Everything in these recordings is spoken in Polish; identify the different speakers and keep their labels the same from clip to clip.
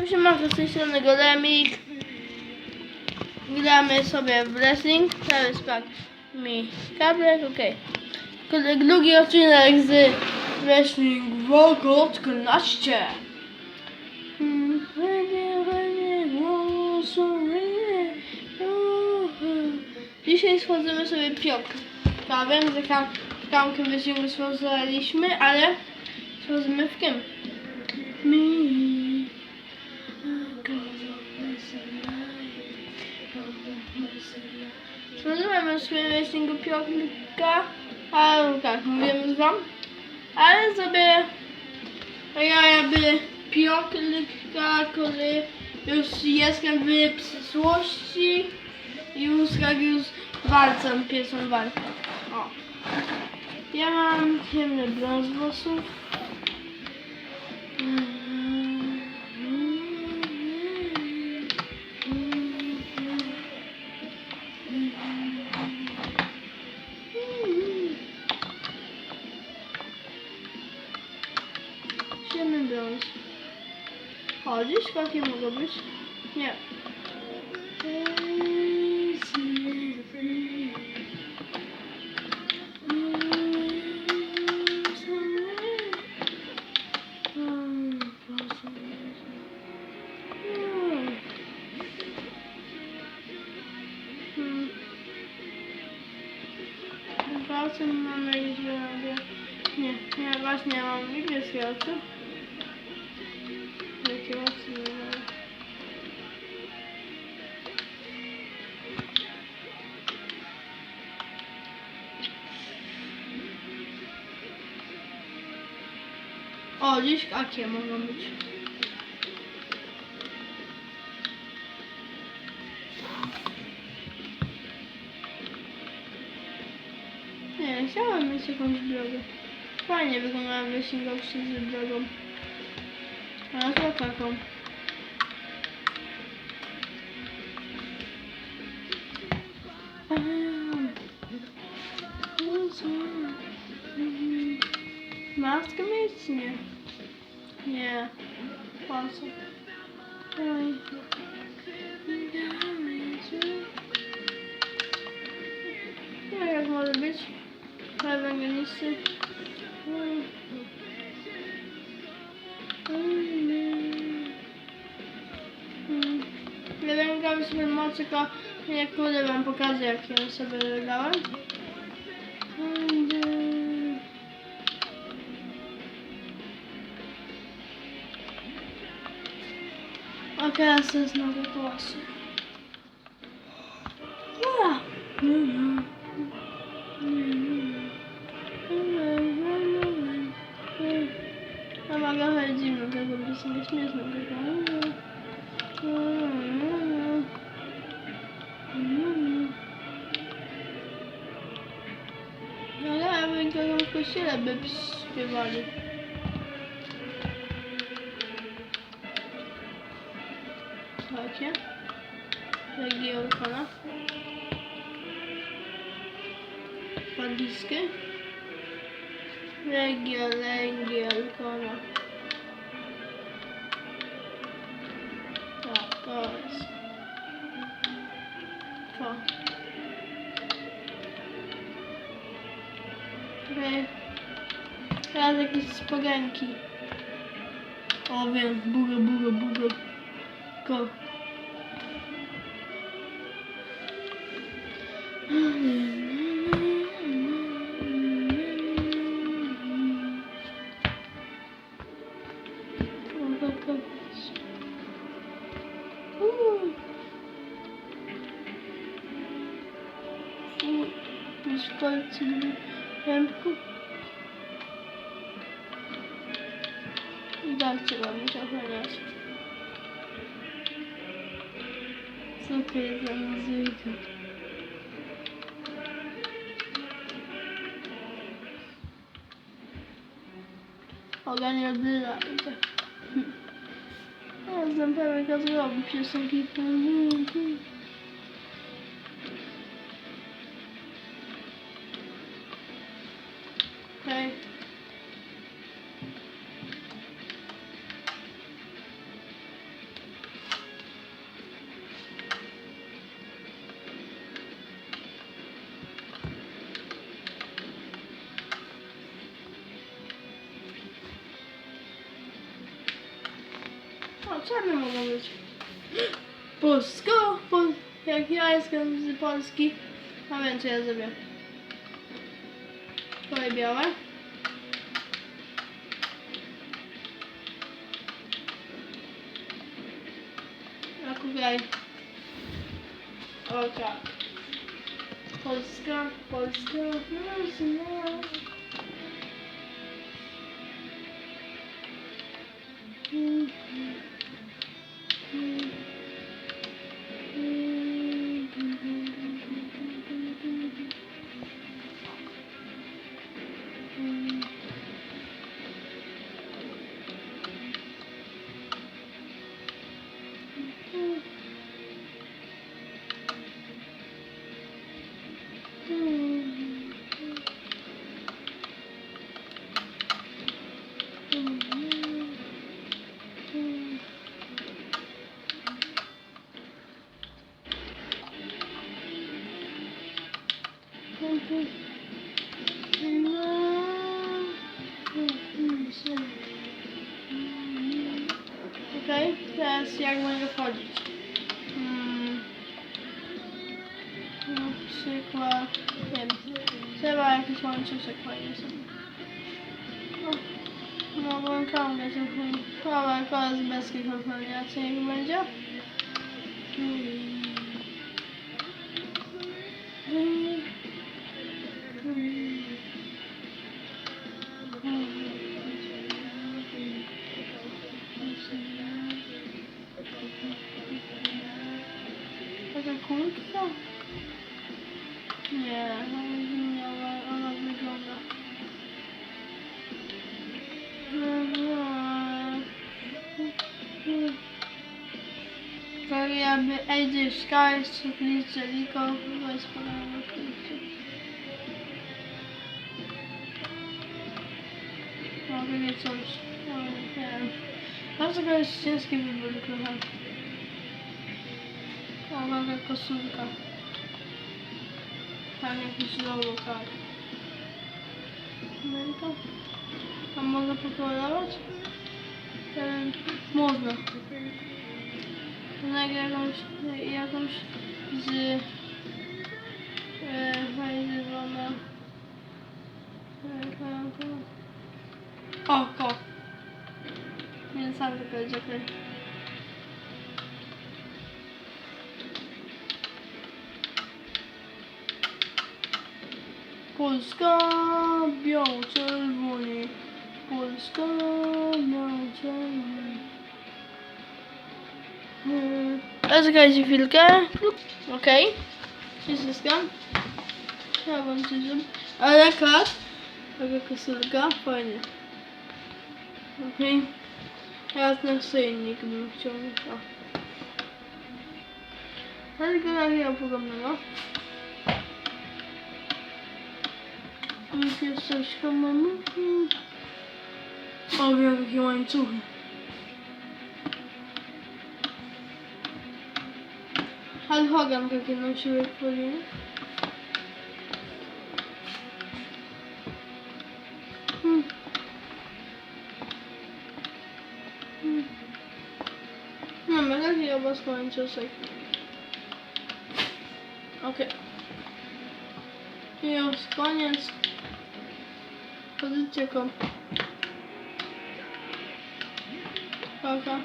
Speaker 1: Już mam z tej strony Golemik. Gramy sobie w wrestling. Teraz tak mi kablek, okej. Okay. Drugi odcinek z Wrestling 12. Hmm, Dzisiaj schodzimy sobie piok. Ja wiem, że kam kamkę wyścigu stworzyliśmy, ale schodzimy w kim? Me. Nazywamy sobie wrestlingu pioklika, ale tak, mówimy wam. Ale sobie ja jakby pioklika, który już jest jakby w przyszłości już jak już walczą pierwszą walkę. O. Ja mam ciemny brąz włosów. Aç bakayım o zaman. Ya. Bazen ben de gidiyorum diye. Ne, ne, bazen ben de gidiyorum. O, dziś jakie mogą być? Nie, chciałam mieć jakąś drogę. Fajnie wyglądała wyścigowcy z drogą. Ale to taką. Maskę mieć? Nie. Nie. Oj. Nie, jak może być? Ewangelisty. Wiem, jak sobie mocy, tylko nie kurde wam pokażę, jak ją sobie dałem. crianças não gostam. Ah, não, não. Słuchajcie. Regionkona. Walizkę. Legio, Legiolkona. Tak, to jest. To. Teraz jakieś spogenki. O wiem. dakika. Çıkartayım. Hem kuk Bir daha çıkamayacağım. Herhalde. sürprizimiz uydu. Oynayabilir ayrıca. Ağzından parmak atıyor. Bir şey sanki. Czarne mogą być. Polsko, pol, jak ja jestem z Polski, a wiem co ja zrobię. Twoje białe. A tutaj. O tak. Polska, Polska, no, Okej, jak mogę wchodzić? Hmm. Na przykład, nie wiem, trzeba jakiś łańcuszek fajny sobie. No, go trochę. Dobra, koniec bez konfiguracji niech będzie. Hmm. Yeah, I don't even know why I love hayır ya olabilir onda. in the Sky sürpriz Jericho was gonna just give görüşeceğiz gibi bir bölüm to jest ciężki wybór trochę. A mogę koszulka. Tam jakiś logo, tak. No i to. A mogę pokolorować? Ehm, można. Nagle jakąś, jakąś z... E, wygląda. E. O, ko. Nie sam tylko jest okej. Polska, biało-czerwoni. Polska, biało-czerwoni. Hmm. Zaczekajcie chwilkę. Okej. Okay. Ściskam. Ja wam coś Ale kat. Taka koszulka. Fajnie. Okej. Okay. Teraz naszyjnik bym chciał. O. Ale galeria podobnego. Tu jest coś mamy. O, wiem, jakie łańcuchy. Hulk Hogan takie nosił jak powinien. Hmm. Hmm. No, ma taki obraz. Okej. I już koniec. Pozycja kom. Paka.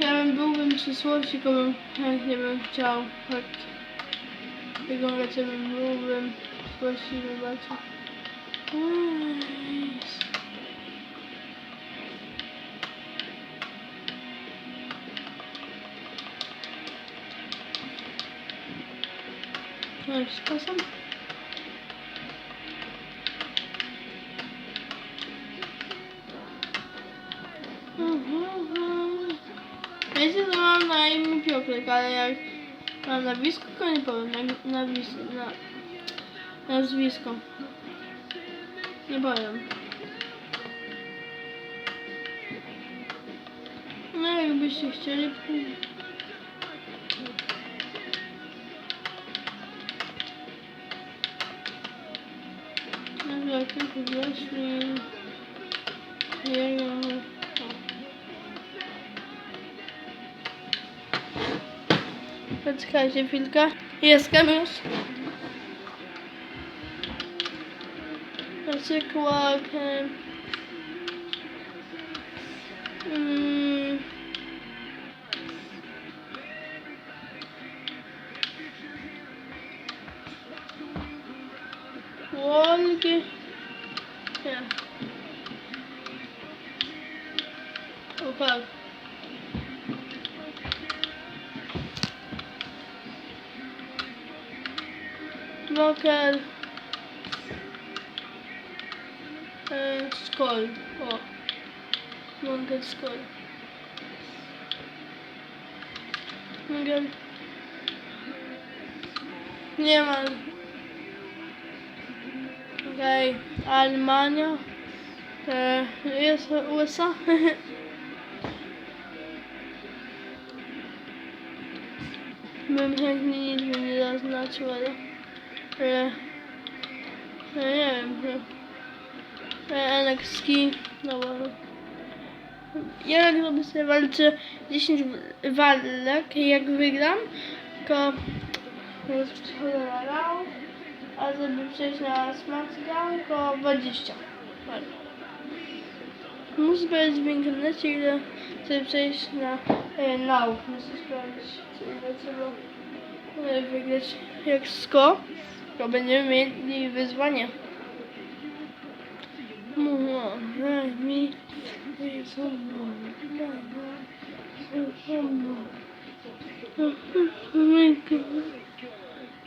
Speaker 1: Ja bym byłbym bym chętnie bym chciał tak wyglądacie lubem właściwie macie. No i skosam. the że I'm imię Piotrek, ale А на виску какой-нибудь? На, на, вис, на, на виску. Не помню. Ну, як би всі хотіли Ну, так, как удачно. Я не могу. Hadi Vilga e Escaminhos. ser que o Hum. Wolke. Ja. Opa. Mokel. E, skol. O. Mokel skol. Mokel. Nie ma. Okej, Alemania. E, jest USA. Bym chętnie nic by nie zaznaczył, ale... ale no nie wiem. że- e, NXT, no bo... Ja jak robię sobie walczę 10 w- walek, jak wygram, cholera, a żeby przejść na SmackDown, to 20. Tak. Muszę sprawdzić w internecie, ile chcę przejść na e, Now. Muszę sprawdzić, ile trzeba e, wygrać jak sko. To będziemy mieli wyzwanie. Daj mi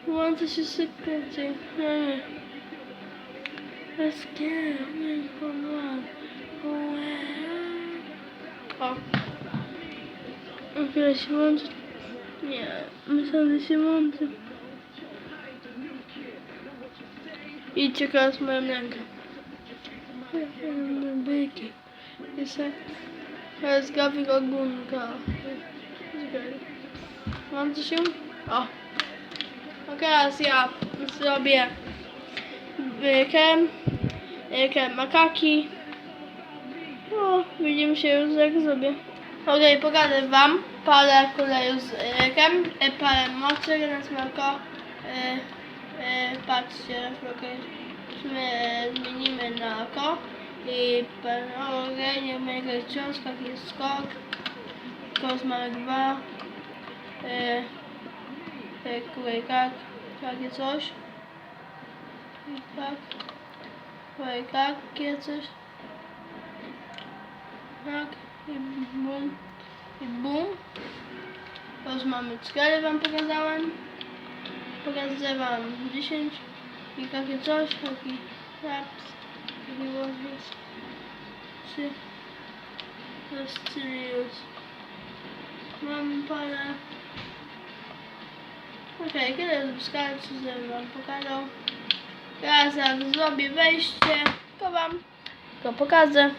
Speaker 1: Łączę się szybko, it for one. O. Chwilę się łączy. Nie, myślałem, że się łączy. Idźcie teraz moją rękę. Byki. Jeszcze. Teraz grafik ogunka. Łączy się? O. Ok, teraz ja zrobię bykiem, bykiem makaki. O, widzimy się już jak zrobię. Ok, pokażę wam parę kolejów z rykiem, e, parę mocy na smaku. E, e, patrzcie, okej. My zmienimy na oko i okej, nie będzie cios, taki skok. Kosmarek 2. E, e, kurejkak, takie coś. Kurejkak, takie coś. Tak. I bum. I bum. Już mamy 4 wam pokazałem. Pokażę wam 10. I takie coś, taki raps. Taki łowiec. 3. To jest 3 już. Mam parę. Okej, kiedy subskrypcji żebym wam pokazał. Teraz zrobię wejście, to wam to pokażę.